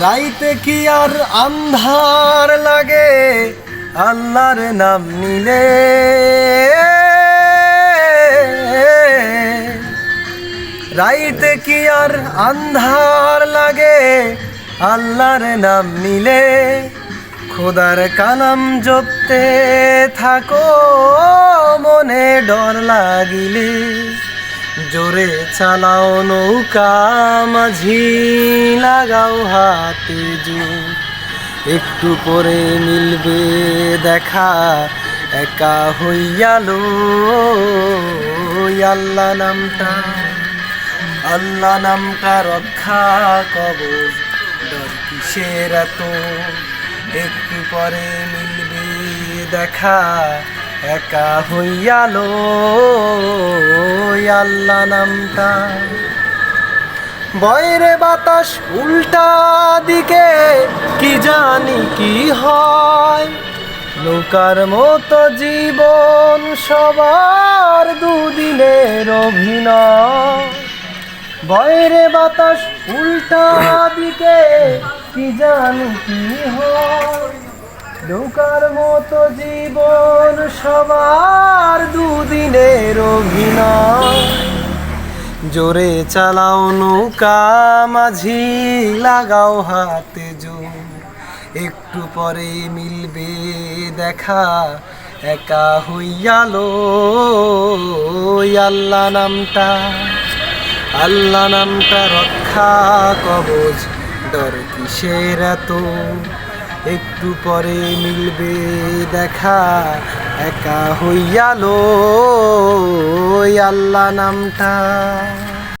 রাইতে কি আর আন্ধার লাগে? আল্লাহর নাম নিলে। রাইতে কি আর আন্ধার লাগে? আল্লাহর নাম নিলে। খোদার কালাম জপতে থাকো, মনে ডর লাগিলে। জোরে চালাও নৌকা, মাঝি লাগাও হাতে জু একটু পরে মিলবে দেখা, একা হইয়ালো আল্লাহ নামটা। আল্লাহ নামটা রক্ষা কবচ ডর কিসের এত? একটু পরে মিলবে দেখা একা হইয়ালো আল্লাহ নামটা। বয়রে বাতাস উল্টা দিকে, কি জানি কি হয়। নৌকার মতো জীবন সবার দুদিনের অভিনয়। বয়রে বাতাস উল্টা দিকে, কি জানি কি হয়। নৌকার মতো জীবন সবার দুদিনের অভিনয়। জোরে চালাও নৌকা, মাঝি লাগাও হাতে জোর। একটু পরে মিলবে দেখা, একা হইয়ালো আল্লাহ নামটা। আল্লাহ নামটা রক্ষা কবজ, ডর কিসের এত? একটু পরে মিলবে দেখা একা হইয়ালো আল্লাহ নামটা।